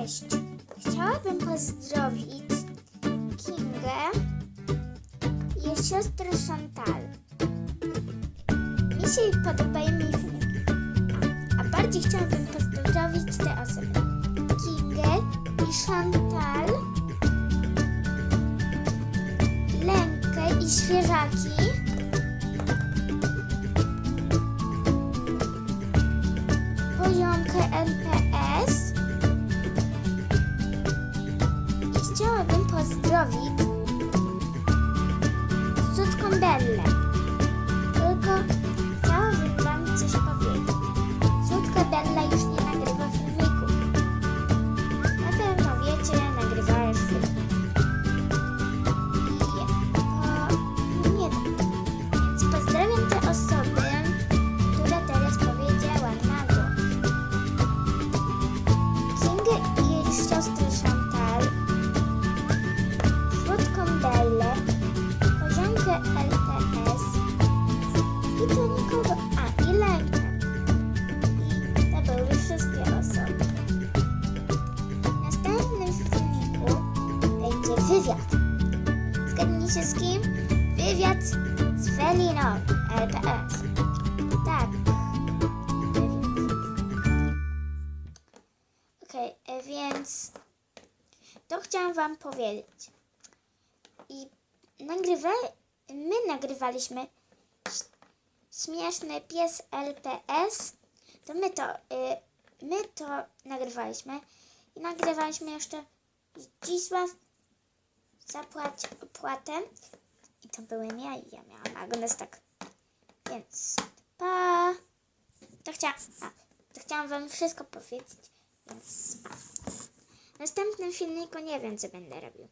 Cześć. Chciałabym pozdrowić Kingę i jej siostrę Chantal. Mi się ich filmiki. A bardziej chciałabym pozdrowić te osoby. Kingę i Chantal, Lenkę i Świeżaki, chciałabym pozdrowić Cudką Bellę. Wywiad. Zgadnijcie z kim? Wywiad z Feliną LPS. Tak. Okej, e, więc to chciałam Wam powiedzieć. I nagrywa, my nagrywaliśmy śmieszny pies LPS. To my to, y, my to nagrywaliśmy. I nagrywaliśmy jeszcze Zdzisław zapłać opłatę. I to byłem ja i ja miałam Agnes tak. Więc pa. To chciałam, a, to chciałam Wam wszystko powiedzieć. Więc w następnym filmiku nie wiem, co będę robił.